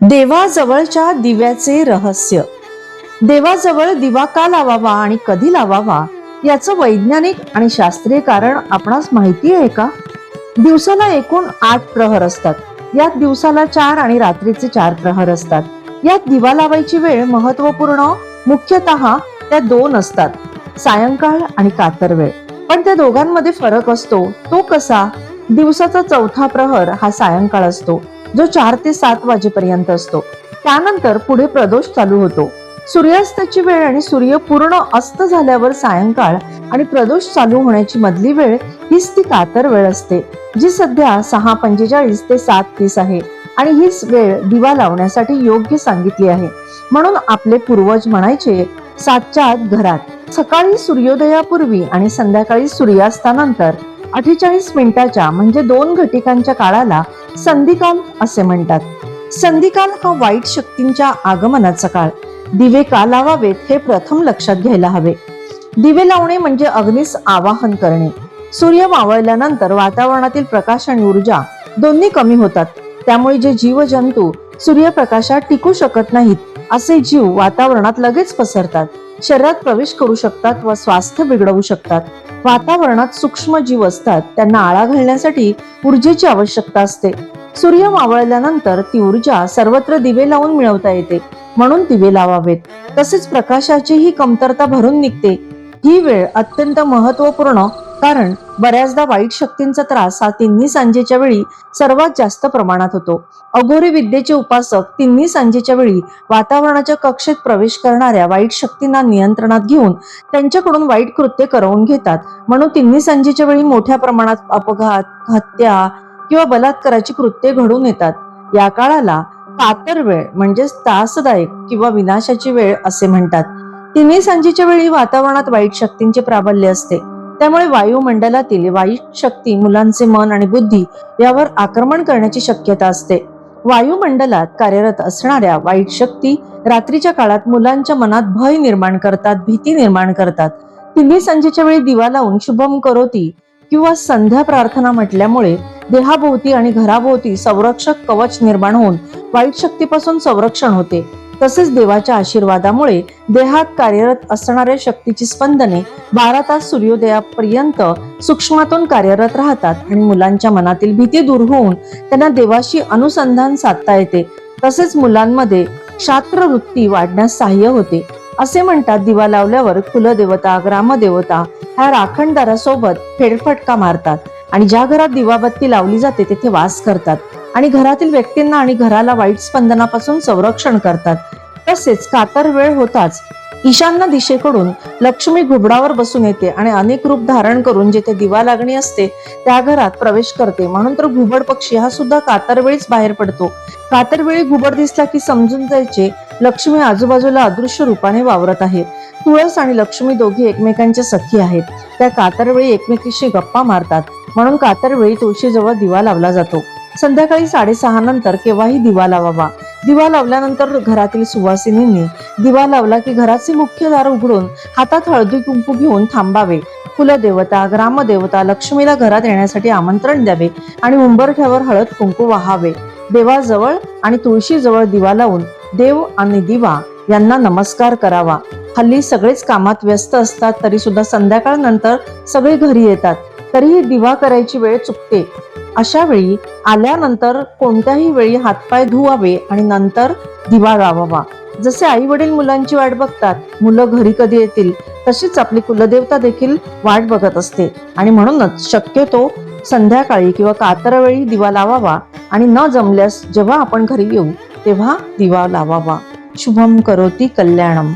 देवाजवळच्या दिव्याचे रहस्य. देवाजवळ दिवा का लावावा आणि कधी लावावा याचं वैज्ञानिक आणि शास्त्रीय कारण आपणास माहिती आहे का? दिवसाला एकूण आठ प्रहर असतात. यात दिवसाला चार आणि रात्रीचे चार प्रहर असतात. यात दिवा लावायची वेळ महत्त्वपूर्ण मुख्यतः त्या दोन असतात सायंकाळ आणि कातर वेळ पण त्या दोघांमध्ये फरक असतो. तो कसा? दिवसाचा चौथा प्रहर हा सायंकाळ असतो जो चार ते सात वाजेपर्यंत असतो. त्यानंतर पुढे प्रदोष चालू होतो. सूर्यास्ताची वेळ आणि सूर्य पूर्ण अस्त झाल्यावर सायंकाळ आणि प्रदोष चालू होण्याची मधली वेळ हीच ती कातर वेळ असते जी सध्या सहा पंचेचाळीस ते सात तीस आहे आणि हीच वेळ दिवा लावण्यासाठी योग्य सांगितली आहे. म्हणून आपले पूर्वज म्हणायचे सातच्या आत घरात. सकाळी सूर्योदयापूर्वी आणि संध्याकाळी सूर्यास्तानंतर अठ्ठेचाळीस मिनिटाच्या म्हणजे दोन घटिकांच्या काळाला संधिकाल असे म्हणतात. संधिकाल हा वाईट शक्तींच्या आगमनाचा काळ. दिवे का लावावेत हे प्रथम लक्षात घ्यायला हवे. दिवे लावणे म्हणजे अग्नीस आवाहन करणे. सूर्य मावळल्यानंतर वातावरणातील प्रकाश आणि ऊर्जा दोन्ही कमी होतात. त्यामुळे जे जीवजंतू सूर्यप्रकाशात टिकू शकत नाहीत असे जीव वातावरणात लगेच पसरतात. शरीरात प्रवेश करू शकतात व स्वास्थ्य बिघडवू शकतात. वातावरणात सूक्ष्म जीव असतात त्यांना आळा घालण्यासाठी ऊर्जेची आवश्यकता असते. सूर्य मावळल्यानंतर ती ऊर्जा सर्वत्र दिवे लावून मिळवता येते म्हणून दिवे लावावेत. तसेच प्रकाशाचीही कमतरता भरून निघते. ही वेळ अत्यंत महत्त्वपूर्ण कारण बऱ्याचदा वाईट शक्तींचा त्रास हा तिन्ही सांजेच्या वेळी सर्वात जास्त प्रमाणात होतो. अघोरी विद्येचे उपासक तिन्ही सांजेच्या वेळी वातावरणाच्या कक्षेत प्रवेश करणाऱ्या वाईट शक्तींना नियंत्रणात घेऊन त्यांच्याकडून वाईट कृत्य करवून घेतात. म्हणून तिन्ही सांजेच्या वेळी मोठ्या प्रमाणात अपघात हत्या किंवा बलात्काराची कृत्ये घडून येतात. या काळाला कातर वेळ म्हणजेच त्रासदायक किंवा विनाशाची वेळ असे म्हणतात. तिन्ही सांजेच्या वेळी वातावरणात वाईट शक्तींचे प्राबल्य असते. त्यामुळे वायुमंडलातील वाईट शक्ती मुलांचे मन आणि बुद्धी यावर आक्रमण करण्याची शक्यता असते. वायुमंडलात कार्यरत असणाऱ्या वाईट शक्ती रात्रीच्या काळात मुलांच्या मनात भय निर्माण करतात भीती निर्माण करतात. तिन्ही संजेच्या वेळी दिवा लावून शुभम करोती किंवा संध्या प्रार्थना म्हटल्यामुळे देहाभोवती आणि घराभोवती संरक्षक कवच निर्माण होऊन वाईट शक्तीपासून संरक्षण होते. तसेच देवाच्या आशीर्वादामुळे देहात कार्यरत असणाऱ्या शक्तीची स्पंदने बारा तास सूर्योदयापर्यंत सूक्ष्मातून कार्यरत राहतात आणि मुलांच्या मनातील भीती दूर होऊन त्यांना देवाशी अनुसंधान साधता येते. तसेच मुलांमध्ये क्षात्रवृत्ती वाढण्यास सहाय्य होते. असे म्हणतात दिवा लावल्यावर कुलदेवता ग्रामदेवता ह्या राखणदारासोबत फेरफटका मारतात आणि ज्या घरात दिवाबत्ती लावली जाते तेथे वास करतात. आणि घरातील व्यक्तींना आणि घराला वाईट स्पंदनापासून संरक्षण करतात. तसेच कातर वेळ होताच ईशान्य दिशेकडून लक्ष्मी घुबडावर बसून येते आणि अनेक रूप धारण करून जिथे दिवा लागणी असते त्या घरात प्रवेश करते. म्हणून तर घुबड पक्षी हा सुद्धा कातर वेळीच बाहेर पडतो. कातर वेळी घुबड दिसला की समजून जायचे लक्ष्मी आजूबाजूला अदृश्य रूपाने वावरत आहे. तुळस आणि लक्ष्मी दोघी एकमेकांच्या सखी आहेत. त्या कातर वेळी एकमेकीशी गप्पा मारतात. म्हणून कातर वेळी तुळशीजवळ दिवा लावला जातो. संध्याकाळी साडेसहा नंतर केव्हाही दिवा लावावा. दिवा लावल्यानंतर घरातील सुवासिनींनी दिवा लावला की घराचे मुख्य दार उघडून हातात हळदी कुंकू घेऊन थांबावे. कुलदेवता ग्रामदेवता लक्ष्मीला घरात येण्यासाठी आमंत्रण द्यावे आणि उंबरठ्यावर हळद कुंकू वाहावे. देवाजवळ आणि तुळशीजवळ दिवा लावून देव आणि दिवा यांना नमस्कार करावा. हल्ली सगळेच कामात व्यस्त असतात तरी सुद्धा संध्याकाळ नंतर सगळे घरी येतात. तरीही दिवा करायची वेळ चुकते. अशा वेळी आल्यानंतर कोणत्याही वेळी हातपाय धुवावे आणि नंतर दिवा लावावा. जसे आई वडील मुलांची वाट बघतात मुलं घरी कधी येतील तशीच आपली कुलदेवता देखील वाट बघत असते. आणि म्हणूनच शक्यतो संध्याकाळी किंवा कातरवेळी दिवा लावावा आणि न जमल्यास जेव्हा आपण घरी येऊ तेव्हा दिवा लावावा. शुभम करोती कल्याणम.